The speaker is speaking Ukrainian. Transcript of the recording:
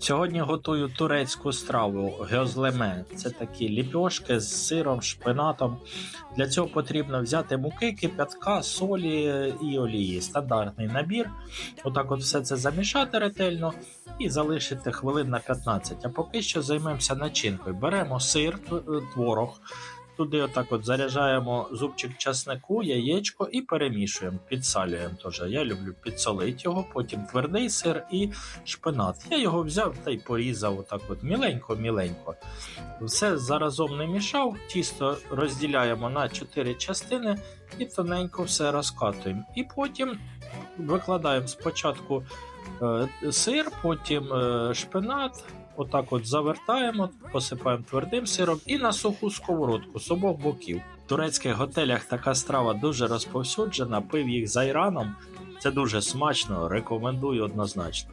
Сьогодні готую турецьку страву гьозлеме. Це такі ліпьошки з сиром, шпинатом. Для цього потрібно взяти муки, кип'ятка, солі і олії. Стандартний набір. Отак от все це замішати ретельно і залишити хвилин на 15. А поки що займемося начинкою. Беремо сир, творог. Туди отак от заряджаємо зубчик часнику, яєчко і перемішуємо, підсалюємо теж. Я люблю підсолити його, потім твердий сир і шпинат. Я його взяв та й порізав отак от міленько-міленько. Все заразом не мішав, тісто розділяємо на 4 частини і тоненько все розкатуємо. І потім викладаємо спочатку е, сир, потім е, шпинат. Отак от завертаємо, посипаємо твердим сиром і на суху сковородку з обох боків. В турецьких готелях така страва дуже розповсюджена, пив їх з айраном. Це дуже смачно, рекомендую однозначно.